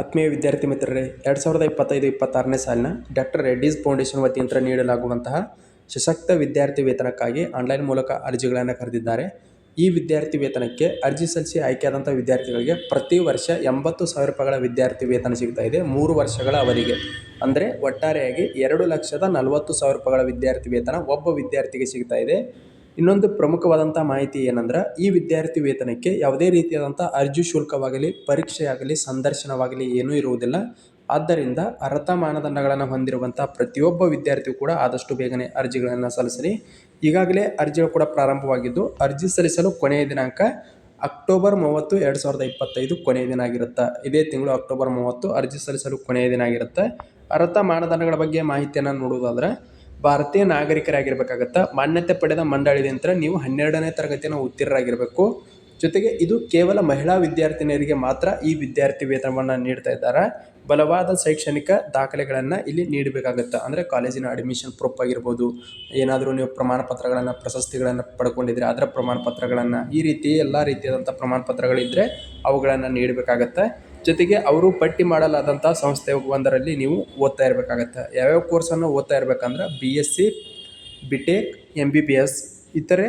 ಆತ್ಮೀಯ ವಿದ್ಯಾರ್ಥಿ ಮಿತ್ರರೇ, ಎರಡು ಸಾವಿರದ ಇಪ್ಪತ್ತೈದು ಇಪ್ಪತ್ತಾರನೇ ಸಾಲಿನ ಡಾಕ್ಟರ್ ರೆಡ್ಡೀಸ್ ಫೌಂಡೇಶನ್ ವತಿಯಿಂದ ನೀಡಲಾಗುವಂತಹ ಸಶಕ್ತ ವಿದ್ಯಾರ್ಥಿ ವೇತನಕ್ಕಾಗಿ ಆನ್ಲೈನ್ ಮೂಲಕ ಅರ್ಜಿಗಳನ್ನು ಕರೆದಿದ್ದಾರೆ. ಈ ವಿದ್ಯಾರ್ಥಿ ವೇತನಕ್ಕೆ ಅರ್ಜಿ ಸಲ್ಲಿಸಿ ಆಯ್ಕೆಯಾದಂಥ ವಿದ್ಯಾರ್ಥಿಗಳಿಗೆ ಪ್ರತಿ ವರ್ಷ ಎಂಬತ್ತು ಸಾವಿರ ರೂಪಾಯಿಗಳ ವಿದ್ಯಾರ್ಥಿ ವೇತನ ಸಿಗ್ತಾ ಇದೆ, ಮೂರು ವರ್ಷಗಳ ಅವಧಿಗೆ. ಅಂದರೆ ಒಟ್ಟಾರೆಯಾಗಿ ಎರಡು ಲಕ್ಷದ ನಲವತ್ತು ಸಾವಿರ ರೂಪಾಯಿಗಳ ವಿದ್ಯಾರ್ಥಿ ವೇತನ ಒಬ್ಬ ವಿದ್ಯಾರ್ಥಿಗೆ ಸಿಗ್ತಾ ಇದೆ. ಇನ್ನೊಂದು ಪ್ರಮುಖವಾದಂಥ ಮಾಹಿತಿ ಏನಂದ್ರೆ, ಈ ವಿದ್ಯಾರ್ಥಿ ವೇತನಕ್ಕೆ ಯಾವುದೇ ರೀತಿಯಾದಂಥ ಅರ್ಜಿ ಶುಲ್ಕವಾಗಲಿ, ಪರೀಕ್ಷೆಯಾಗಲಿ, ಸಂದರ್ಶನವಾಗಲಿ ಏನೂ ಇರುವುದಿಲ್ಲ. ಆದ್ದರಿಂದ ಅರ್ಹತಾ ಮಾನದಂಡಗಳನ್ನು ಹೊಂದಿರುವಂಥ ಪ್ರತಿಯೊಬ್ಬ ವಿದ್ಯಾರ್ಥಿಯು ಕೂಡ ಆದಷ್ಟು ಬೇಗನೆ ಅರ್ಜಿಗಳನ್ನು ಸಲ್ಲಿಸಲಿ ಈಗಾಗಲೇ ಅರ್ಜಿಗಳು ಕೂಡ ಪ್ರಾರಂಭವಾಗಿದ್ದು, ಅರ್ಜಿ ಸಲ್ಲಿಸಲು ಕೊನೆಯ ದಿನಾಂಕ ಅಕ್ಟೋಬರ್ ಮೂವತ್ತು, ಎರಡು ಸಾವಿರದ ಇಪ್ಪತ್ತೈದು ಕೊನೆಯ ದಿನ ಆಗಿರುತ್ತೆ. ಇದೇ ತಿಂಗಳು ಅಕ್ಟೋಬರ್ ಮೂವತ್ತು, ಅರ್ಜಿ ಸಲ್ಲಿಸಲು ಕೊನೆಯ ದಿನ ಆಗಿರುತ್ತೆ. ಅರ್ಹತಾ ಮಾನದಂಡಗಳ ಬಗ್ಗೆ ಮಾಹಿತಿಯನ್ನು ನೋಡುವುದಾದ್ರೆ ಭಾರತೀಯ ನಾಗರಿಕರಾಗಿರ್ಬೇಕಾಗತ್ತೆ ಮಾನ್ಯತೆ ಪಡೆದ ಮಂಡಳಿಯಿಂದ ನೀವು ಹನ್ನೆರಡನೇ ತರಗತಿಯನ್ನು ಉತ್ತೀರ್ಣರಾಗಿರಬೇಕು. ಜೊತೆಗೆ ಇದು ಕೇವಲ ಮಹಿಳಾ ವಿದ್ಯಾರ್ಥಿನಿಯರಿಗೆ ಮಾತ್ರ ಈ ವಿದ್ಯಾರ್ಥಿ ವೇತನವನ್ನು ನೀಡ್ತಾ ಇದ್ದಾರೆ. ಬಲವಾದ ಶೈಕ್ಷಣಿಕ ದಾಖಲೆಗಳನ್ನು ಇಲ್ಲಿ ನೀಡಬೇಕಾಗುತ್ತೆ ಅಂದರೆ ಕಾಲೇಜಿನ ಅಡ್ಮಿಷನ್ ಪ್ರೂಫ್ ಆಗಿರ್ಬೋದು, ಏನಾದರೂ ನೀವು ಪ್ರಮಾಣ ಪತ್ರಗಳನ್ನು ಪ್ರಶಸ್ತಿಗಳನ್ನು ಪಡ್ಕೊಂಡಿದ್ರೆ ಅದರ ಪ್ರಮಾಣ ಪತ್ರಗಳನ್ನು ಈ ರೀತಿ ಎಲ್ಲ ರೀತಿಯಾದಂಥ ಪ್ರಮಾಣ ಪತ್ರಗಳಿದ್ದರೆ ಅವುಗಳನ್ನು ನೀಡಬೇಕಾಗತ್ತೆ. ಜೊತೆಗೆ ಅವರು ಪಟ್ಟಿ ಮಾಡಲಾದಂಥ ಸಂಸ್ಥೆ ಒಂದರಲ್ಲಿ ನೀವು ಓದ್ತಾ ಇರಬೇಕಾಗತ್ತೆ. ಯಾವ್ಯಾವ ಕೋರ್ಸನ್ನು ಓದ್ತಾ ಇರಬೇಕಂದ್ರೆ B S C B tech M B B S ಇತರೆ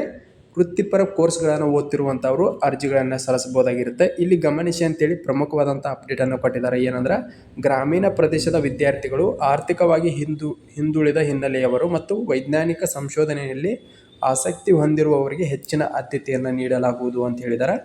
ವೃತ್ತಿಪರ ಕೋರ್ಸ್ಗಳನ್ನು ಓದ್ತಿರುವಂಥವರು ಅರ್ಜಿಗಳನ್ನು ಸಲ್ಲಿಸ್ಬೋದಾಗಿರುತ್ತೆ ಇಲ್ಲಿ ಗಮನಿಸಿ ಅಂತೇಳಿ ಪ್ರಮುಖವಾದಂಥ ಅಪ್ಡೇಟನ್ನು ಕೊಟ್ಟಿದ್ದಾರೆ. ಏನಂದ್ರೆ ಗ್ರಾಮೀಣ ಪ್ರದೇಶದ ವಿದ್ಯಾರ್ಥಿಗಳು ಆರ್ಥಿಕವಾಗಿ ಹಿಂದು ಹಿಂದುಳಿದ ಹಿನ್ನೆಲೆಯವರು ಮತ್ತು ವೈಜ್ಞಾನಿಕ ಸಂಶೋಧನೆಯಲ್ಲಿ ಆಸಕ್ತಿ ಹೊಂದಿರುವವರಿಗೆ ಹೆಚ್ಚಿನ ಆದ್ಯತೆಯನ್ನು ನೀಡಲಾಗುವುದು ಅಂತ ಹೇಳಿದ್ದಾರೆ.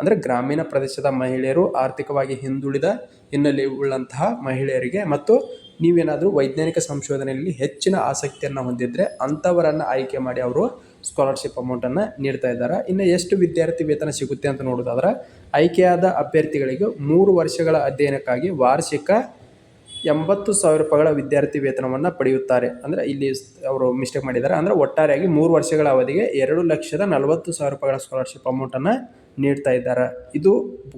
ಅಂದರೆ ಗ್ರಾಮೀಣ ಪ್ರದೇಶದ ಮಹಿಳೆಯರು ಆರ್ಥಿಕವಾಗಿ ಹಿಂದುಳಿದ ಹಿನ್ನೆಲೆ ಉಳ್ಳಂತಹ ಮಹಿಳೆಯರಿಗೆ ಮತ್ತು ನೀವೇನಾದರೂ ವೈಜ್ಞಾನಿಕ ಸಂಶೋಧನೆಯಲ್ಲಿ ಹೆಚ್ಚಿನ ಆಸಕ್ತಿಯನ್ನು ಹೊಂದಿದ್ರೆ ಅಂಥವರನ್ನು ಆಯ್ಕೆ ಮಾಡಿ ಅವರು ಸ್ಕಾಲರ್ಶಿಪ್ ಅಮೌಂಟನ್ನು ನೀಡ್ತಾ ಇದ್ದಾರೆ. ಇನ್ನು ಎಷ್ಟು ವಿದ್ಯಾರ್ಥಿ ವೇತನ ಸಿಗುತ್ತೆ ಅಂತ ನೋಡೋದಾದ್ರೆ ಆಯ್ಕೆಯಾದ ಅಭ್ಯರ್ಥಿಗಳಿಗೆ ಮೂರು ವರ್ಷಗಳ ಅಧ್ಯಯನಕ್ಕಾಗಿ ವಾರ್ಷಿಕ ಎಂಬತ್ತು ಸಾವಿರ ರೂಪಾಯಿಗಳ ವಿದ್ಯಾರ್ಥಿ ವೇತನವನ್ನು ಪಡೆಯುತ್ತಾರೆ. ಅಂದರೆ ಇಲ್ಲಿ ಅವರು ಮಿಸ್ಟೇಕ್ ಮಾಡಿದ್ದಾರೆ. ಅಂದರೆ ಒಟ್ಟಾರೆಯಾಗಿ ಮೂರು ವರ್ಷಗಳ ಅವಧಿಗೆ ಎರಡು ಲಕ್ಷದ ನಲವತ್ತು ಸಾವಿರ ರೂಪಾಯಿಗಳ ಸ್ಕಾಲರ್ಶಿಪ್ ಅಮೌಂಟನ್ನು ನೀಡ್ತಾ ಇದ್ದಾರೆ. ಇದು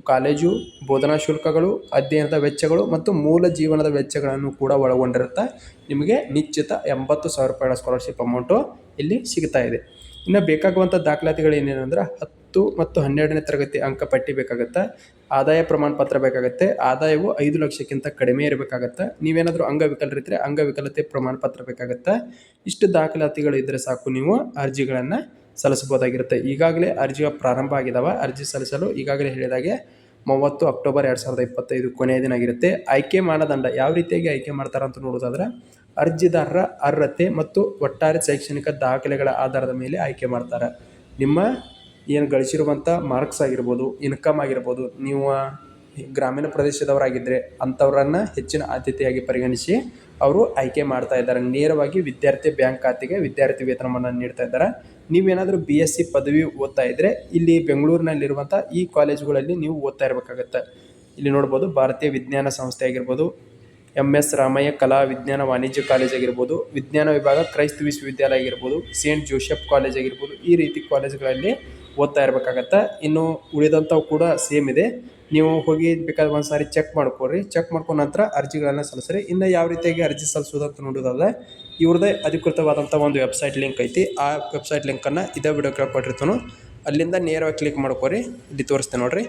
ಕಾಲೇಜು, ಬೋಧನಾ ಶುಲ್ಕಗಳು, ಅಧ್ಯಯನದ ವೆಚ್ಚಗಳು ಮತ್ತು ಮೂಲ ಜೀವನದ ವೆಚ್ಚಗಳನ್ನು ಕೂಡ ಒಳಗೊಂಡಿರುತ್ತೆ. ನಿಮಗೆ ನಿಶ್ಚಿತ ಎಂಬತ್ತು ಸಾವಿರ ರೂಪಾಯಿಗಳ ಸ್ಕಾಲರ್ಶಿಪ್ ಅಮೌಂಟು ಇಲ್ಲಿ ಸಿಗ್ತಾ ಇದೆ. ಇನ್ನು ಬೇಕಾಗುವಂಥ ದಾಖಲಾತಿಗಳು ಏನೇನಂದ್ರೆ ಹತ್ತು ಮತ್ತು ಹನ್ನೆರಡನೇ ತರಗತಿ ಅಂಕ ಪಟ್ಟಿ ಬೇಕಾಗುತ್ತೆ? ಆದಾಯ ಪ್ರಮಾಣ ಪತ್ರ ಬೇಕಾಗುತ್ತೆ. ಆದಾಯವು ಐದು ಲಕ್ಷಕ್ಕಿಂತ ಕಡಿಮೆ ಇರಬೇಕಾಗತ್ತೆ? ನೀವೇನಾದರೂ ಅಂಗವಿಕಲರಿದ್ದರೆ ಅಂಗವಿಕಲತೆ ಪ್ರಮಾಣ ಪತ್ರ ಬೇಕಾಗುತ್ತೆ? ಇಷ್ಟು ದಾಖಲಾತಿಗಳು ಇದ್ದರೆ ಸಾಕು ನೀವು, ಅರ್ಜಿಗಳನ್ನು ಸಲ್ಲಿಸಬಹುದಾಗಿರುತ್ತೆ. ಈಗಾಗಲೇ ಅರ್ಜಿಯ ಪ್ರಾರಂಭ ಆಗಿದಾವೆ. ಅರ್ಜಿ ಸಲ್ಲಿಸಲು ಈಗಾಗಲೇ ಹೇಳಿದಾಗೆ ಮೂವತ್ತು ಅಕ್ಟೋಬರ್ ಎರಡು ಸಾವಿರದ ಇಪ್ಪತ್ತೈದು ಕೊನೆಯ ದಿನ ಆಗಿರುತ್ತೆ. ಆಯ್ಕೆ ಮಾನದಂಡ ಯಾವ ರೀತಿಯಾಗಿ ಆಯ್ಕೆ ಮಾಡ್ತಾರೆ ಅಂತ ನೋಡೋದಾದ್ರೆ ಅರ್ಜಿದಾರರ ಅರ್ಹತೆ ಮತ್ತು ಒಟ್ಟಾರೆ ಶೈಕ್ಷಣಿಕ ದಾಖಲೆಗಳ ಆಧಾರದ ಮೇಲೆ ಆಯ್ಕೆ ಮಾಡ್ತಾರೆ. ನಿಮ್ಮ ಏನು ಗಳಿಸಿರುವಂಥ ಮಾರ್ಕ್ಸ್ ಆಗಿರ್ಬೋದು ಇನ್ಕಮ್ ಆಗಿರ್ಬೋದು, ನೀವು ಗ್ರಾಮೀಣ ಪ್ರದೇಶದವರಾಗಿದ್ದರೆ ಅಂಥವರನ್ನು ಹೆಚ್ಚಿನ ಆದ್ಯತೆಯಾಗಿ ಪರಿಗಣಿಸಿ ಅವರು ಆಯ್ಕೆ ಮಾಡ್ತಾ ಇದ್ದಾರೆ. ನೇರವಾಗಿ ವಿದ್ಯಾರ್ಥಿ ಬ್ಯಾಂಕ್ ಖಾತೆಗೆ ವಿದ್ಯಾರ್ಥಿ ವೇತನವನ್ನು ನೀಡ್ತಾ ಇದ್ದಾರೆ. ನೀವೇನಾದರೂ ಬಿ ಎಸ್ ಸಿ ಪದವಿ ಓದ್ತಾ ಇದ್ದರೆ ಇಲ್ಲಿ ಬೆಂಗಳೂರಿನಲ್ಲಿರುವಂಥ ಈ ಕಾಲೇಜುಗಳಲ್ಲಿ ನೀವು ಓದ್ತಾ ಇರಬೇಕಾಗತ್ತೆ. ಇಲ್ಲಿ ನೋಡ್ಬೋದು ಭಾರತೀಯ ವಿಜ್ಞಾನ ಸಂಸ್ಥೆ ಆಗಿರ್ಬೋದು ಎಂ ಎಸ್ ರಾಮಯ್ಯ ಕಲಾ ವಿಜ್ಞಾನ ವಾಣಿಜ್ಯ ಕಾಲೇಜ್ ಆಗಿರ್ಬೋದು, ವಿಜ್ಞಾನ ವಿಭಾಗ ಕ್ರೈಸ್ತ ವಿಶ್ವವಿದ್ಯಾಲಯ ಆಗಿರ್ಬೋದು, ಸೇಂಟ್ ಜೋಸೆಫ್ ಕಾಲೇಜ್ ಆಗಿರ್ಬೋದು, ಈ ರೀತಿ ಕಾಲೇಜುಗಳಲ್ಲಿ ಓದ್ತಾ ಇರಬೇಕಾಗತ್ತೆ. ಇನ್ನು ಉಳಿದಂಥವು ಕೂಡ ಸೇಮ್ ಇದೆ. ನೀವು ಹೋಗಿ ಬೇಕಾದ್ರೆ ಒಂದು ಸಾರಿ ಚೆಕ್ ಮಾಡ್ಕೊರಿ ಚೆಕ್ ಮಾಡ್ಕೊಂಡ ನಂತರ ಅರ್ಜಿಗಳನ್ನು ಸಲ್ಲಿಸ್ರಿ. ಇನ್ನು ಯಾವ ರೀತಿಯಾಗಿ ಅರ್ಜಿ ಸಲ್ಲಿಸೋದು ಅಂತ ನೋಡೋದಾದ್ರೆ ಇವ್ರದ್ದೇ ಅಧಿಕೃತವಾದಂಥ ಒಂದು ವೆಬ್ಸೈಟ್ ಲಿಂಕ್ ಐತಿ. ಆ ವೆಬ್ಸೈಟ್ ಲಿಂಕನ್ನು ಇದೇ ವಿಡಿಯೋ ಕೊಟ್ಟಿರ್ತಾನು ಅಲ್ಲಿಂದ ನೇರವಾಗಿ ಕ್ಲಿಕ್ ಮಾಡ್ಕೊರಿ ಇಲ್ಲಿ ತೋರಿಸ್ತೇನೆ ನೋಡಿರಿ.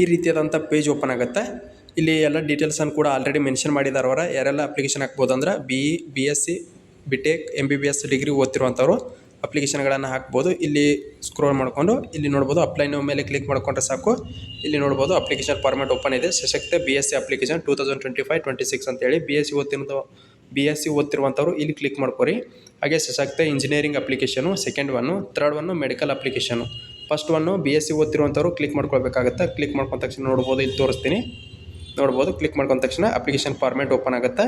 ಈ ರೀತಿಯಾದಂಥ ಪೇಜ್ ಓಪನ್ ಆಗುತ್ತೆ. ಇಲ್ಲಿ ಎಲ್ಲ ಡೀಟೇಲ್ಸನ್ನು ಕೂಡ ಆಲ್ರೆಡಿ ಮೆನ್ಷನ್ ಮಾಡಿದ್ದಾರೆ ಅವರ. ಯಾರೆಲ್ಲ ಅಪ್ಲಿಕೇಶನ್ ಹಾಕ್ಬೋದು ಅಂದ್ರೆ B B S C B tech M B B S degree ಓದ್ತಿರುವಂಥವ್ರು ಅಪ್ಲಿಕೇಶನ್ಗಳನ್ನು ಹಾಕ್ಬೋದು. ಇಲ್ಲಿ ಸ್ಕ್ರೋಲ್ ಮಾಡಿಕೊಂಡು ಇಲ್ಲಿ ನೋಡ್ಬೋದು ಅಪ್ಲೈ ಮೇಲೆ ಕ್ಲಿಕ್ ಮಾಡಿಕೊಂಡ್ರೆ ಸಾಕು. ಇಲ್ಲಿ ನೋಡ್ಬೋದು ಅಪ್ಲಿಕೇಶನ್ ಫಾರ್ಮೆಟ್ ಓಪನ್ ಇದೆ. Sashakt B S C application two thousand twenty five twenty six ಅಂತೇಳಿ ಬಿ ಎಸ್ ಸಿ ಓದ್ತಿರೋ ಬಿ ಎಸ್ ಸಿ ಓದ್ತಿರುವಂಥವ್ರು ಇಲ್ಲಿ ಕ್ಲಿಕ್ ಮಾಡ್ಕೊರಿ. ಹಾಗೆ Sashakt engineering application second one third one medical application first one B S C ಓದ್ತಿರುವಂಥವ್ರು click ಮಾಡ್ಕೊಳ್ಬೇಕಾಗುತ್ತೆ? Click ಮಾಡ್ಕೊಂಡ ತಕ್ಷಣ ನೋಡ್ಬೋದು ಇಲ್ಲಿ ತೋರಿಸ್ತೀನಿ. ನೋಡ್ಬೋದು ಕ್ಲಿಕ್ ಮಾಡ್ಕೊಂಡ ತಕ್ಷಣ ಅಪ್ಲಿಕೇಶನ್ ಫಾರ್ಮೆಟ್ ಓಪನ್ ಆಗುತ್ತೆ?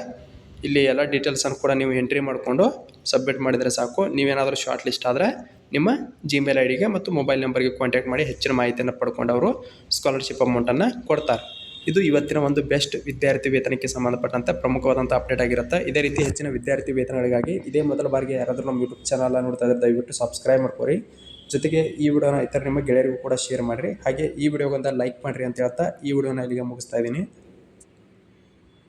ಇಲ್ಲಿ ಎಲ್ಲ ಡೀಟೇಲ್ಸನ್ನು ಕೂಡ ನೀವು ಎಂಟ್ರಿ ಮಾಡಿಕೊಂಡು ಸಬ್ಮಿಟ್ ಮಾಡಿದರೆ ಸಾಕು. ನೀವೇನಾದರೂ ಶಾರ್ಟ್ ಲಿಸ್ಟ್ ಆದರೆ ನಿಮ್ಮ ಜಿಮೇಲ್ ಐ ಡಿಗೆ ಮತ್ತು ಮೊಬೈಲ್ ನಂಬರ್ಗೆ ಕಾಂಟ್ಯಾಕ್ಟ್ ಮಾಡಿ ಹೆಚ್ಚಿನ ಮಾಹಿತಿಯನ್ನು ಪಡ್ಕೊಂಡು ಅವರು ಸ್ಕಾಲರ್ಶಿಪ್ ಅಮೌಂಟನ್ನು ಕೊಡ್ತಾರೆ. ಇದು ಇವತ್ತಿನ ಒಂದು ಬೆಸ್ಟ್ ವಿದ್ಯಾರ್ಥಿ ವೇತನಕ್ಕೆ ಸಂಬಂಧಪಟ್ಟಂತೆ ಪ್ರಮುಖವಾದಂಥ ಅಪ್ಡೇಟ್ ಆಗಿರುತ್ತೆ. ಇದೇ ರೀತಿ ಹೆಚ್ಚಿನ ವಿದ್ಯಾರ್ಥಿ ವೇತನಗಳಿಗಾಗಿ ಇದೇ ಮೊದಲ ಬಾರಿಗೆ ಯಾರಾದರೂ ನಮ್ಮ ಯೂಟ್ಯೂಬ್ ಚಾನಲ್ ನೋಡ್ತಾ ಇದ್ದರೆ ದಯವಿಟ್ಟು ಸಬ್ಸ್ಕ್ರೈಬ್ ಮಾಡ್ಕೊರಿ. ಜೊತೆಗೆ ಈ ವಿಡಿಯೋನ ಇತರ ನಿಮ್ಮ ಗೆಳೆಯರಿಗೂ ಕೂಡ ಶೇರ್ ಮಾಡಿರಿ. ಹಾಗೆ ಈ ವಿಡಿಯೋಗೊಂದು ಲೈಕ್ ಮಾಡಿರಿ ಅಂತ ಹೇಳ್ತಾ ಈ ವಿಡಿಯೋನ ಇಲ್ಲಿಗೆ ಮುಗಿಸ್ತಾ ಇದ್ದೀನಿ.